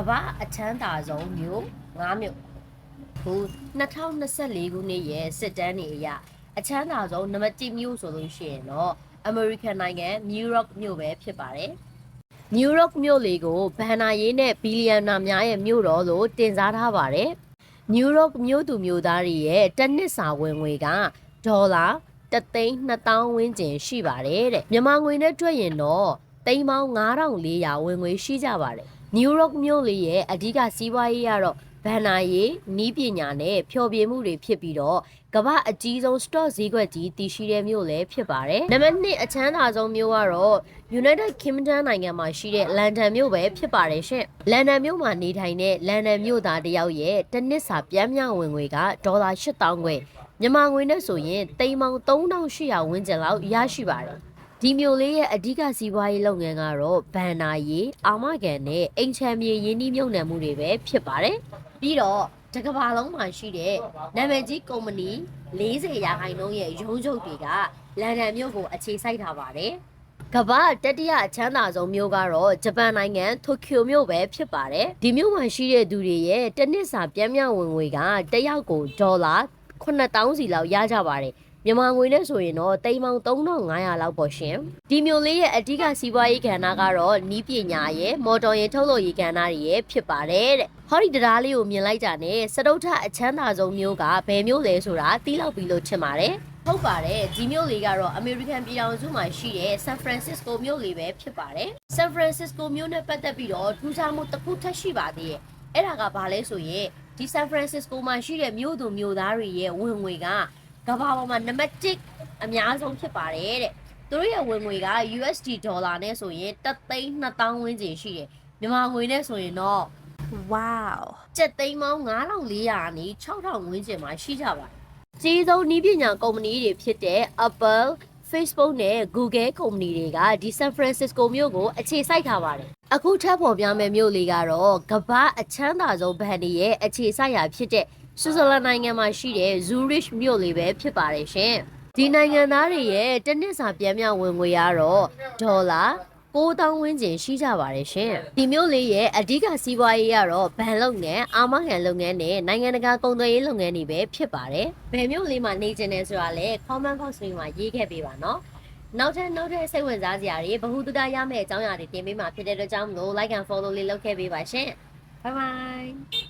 ကမ္ဘာအချမ်းသာဆုံးမြို့၅မြို့ခု2024ခုနှစ်ရဲ့စစ်တမ်းတွေအရအချမ်းသာဆုံးနံပါတ်1မြို့ဆိုလို့ရှိရင်တော့ American နိုင်ငံ New York မြို့ပဲဖြစ်ပါတယ်။ New York မြို့လေးကိုဘန်နာရေးနဲ့ဘီလီယံနာများရဲ့မြို့တော်လို့တင်စားထားပါတယ်။ New York မြို့သူမြို့သားတွေရဲ့တစ်နှစ်စာဝင်ငွေကဒေါ်လာ3သိန်း2000ဝန်းကျင်ရှိပါတယ်တဲ့။မြန်မာငွေနဲ့တွက်ရင်တော့သိန်းပေါင်း9400ဝင်ငွေရှိကြပါတယ်။ New York မြို့လေးရဲ့အဓိကစီးပွားရေးကတော့ဘန်နာရေးနီးပညာနဲ့ဖျော်ဖြေမှုတွေဖြစ်ပြီးတော့ကမ္ဘာအကြီးဆုံး stock ဈေးကွက်ကြီးတည်ရှိတဲ့မြို့လည်းဖြစ်ပါတယ်။နံပါတ်1အချမ်းသာဆုံးမြို့ကတော့ United Kingdom နိုင်ငံမှာရှိတဲ့လန်ဒန်မြို့ပဲဖြစ်ပါတယ်ရှင့်။လန်ဒန်မြို့မှာနေထိုင်တဲ့လန်ဒန်မြို့သားတစ်ယောက်ရဲ့တစ်နှစ်စာပြန်မြဝင်ငွေကဒေါ်လာ8000ခွဲမြန်မာငွေနဲ့ဆိုရင်သိန်းပေါင်း3800ဝန်းကျင်လောက်ရရှိပါတယ်။ ဒီမျိုးလေးရဲ့အဓိကစီးပွားရေးလုပ်ငန်းကတော့ဘန်နာရေးအာမခံနဲ့အိမ်ချမ်းမြေရင်းနှီးမြှုပ်နှံမှုတွေပဲဖြစ်ပါတယ်။ပြီးတော့တကဘာလုံးမှာရှိတဲ့နာမည်ကြီးကုမ္ပဏီ40ရာခိုင်နှုန်းရဲ့ရုံးချုပ်တွေကလန်ဒန်မြို့ကိုအခြေစိုက်ထားပါတယ်။ကမ္ဘာတတိယအချမ်းသာဆုံးမြို့ကတော့ဂျပန်နိုင်ငံတိုကျိုမြို့ပဲဖြစ်ပါတယ်။ဒီမြို့မှာရှိတဲ့သူတွေရဲ့တစ်နှစ်စာပြန်မြဝင်ငွေကတစ်ယောက်ကိုဒေါ်လာ9000စီလောက်ရကြပါတယ်။ မြန်မာငွေနဲ့ဆိုရင်တော့တိမ်ပေါင်း3500လောက်ပေါ့ရှင်ဒီမျိုးလေးရဲ့အဓိကစီးပွားရေးကဏ္ဍကတော့နီးပညာရဲ့မော်တော်ယာဉ်ထုတ်လုပ်ရေးကဏ္ဍတွေရဲ့ဖြစ်ပါတယ်တဲ့ဟောဒီတရားလေးကိုမြင်လိုက်တာနဲ့စတုထအချမ်းသာဆုံးမျိုးကဘယ်မျိုးလဲဆိုတာသိလောက်ပြီလို့ထင်ပါတယ်ဟုတ်ပါတယ်ဒီမျိုးလေးကတော့အမေရိကန်ပြည်ထောင်စုမှာရှိတဲ့ဆန်ဖရန်စစ္စကိုမြို့လေးပဲဖြစ်ပါတယ်ဆန်ဖရန်စစ္စကိုမြို့နဲ့ပတ်သက်ပြီးတော့ထူးခြားမှုတစ်ခုထပ်ရှိပါသေးရဲ့အဲ့ဒါကဘာလဲဆိုရင်ဒီဆန်ဖရန်စစ္စကိုမှာရှိတဲ့မြို့သူမြို့သားတွေရဲ့ဝင်ငွေက ကမ္ဘာပေါ်မှာနံပါတ်1အများဆုံးဖြစ်ပါတယ်တဲ့သူတို့ရဲ့ဝင်ငွေက USD ဒေါ်လာနဲ့ဆိုရင်3သိန်း2000ဝန်းကျင်ရှိတယ်မြန်မာငွေနဲ့ဆိုရင်တော့ Wow. ကျပ်သိန်းပေါင်း9400ကနေ6000ဝန်းကျင်မှာရှိကြပါတယ်။ကြီးဆုံးနည်းပညာကုမ္ပဏီတွေဖြစ်တဲ့ Apple, Facebook နဲ့ Google ကုမ္ပဏီတွေကဒီ San Francisco မြို့ကိုအခြေစိုက်ထားပါတယ်။အခုထပ်ဖော်ပြမယ့်မြို့လေးကတော့ကမ္ဘာအချမ်းသာဆုံးဘဏ်တွေရဲ့အခြေစိုက်ရာဖြစ်တဲ့ ဆွစ်ဇာလန်နိုင်ငံမှာရှိတဲ့ Zurich မြို့လေးပဲဖြစ်ပါတယ်ရှင်။ဒီနိုင်ငံသားတွေရဲ့တစ်နှစ်စာပြန်မြဝင်ငွေကတော့ဒေါ်လာ9000ဝန်းကျင်ရှိကြပါတယ်ရှင်။ဒီမျိုးလေးရဲ့အဓိကစီးပွားရေးကတော့ဘဏ်လုပ်ငန်း၊အာမခံလုပ်ငန်းနဲ့နိုင်ငံတကာကုန်သွယ်ရေးလုပ်ငန်းတွေပဲဖြစ်ပါတယ်။ဘယ်မျိုးလေးမှာနေကျင်နေဆိုတာလဲ comment box တွေမှာရေးခဲ့ပေးပါနော်။နောက်ထပ်နောက်ထပ်စိတ်ဝင်စားစရာတွေဘ ഹു တုဒရမယ့်အကြောင်းအရာတွေတင်ပေးမှာဖြစ်တဲ့အတွက်ကြောင့်မလို့ like and follow လေးလုပ်ခဲ့ပေးပါရှင်။ Bye bye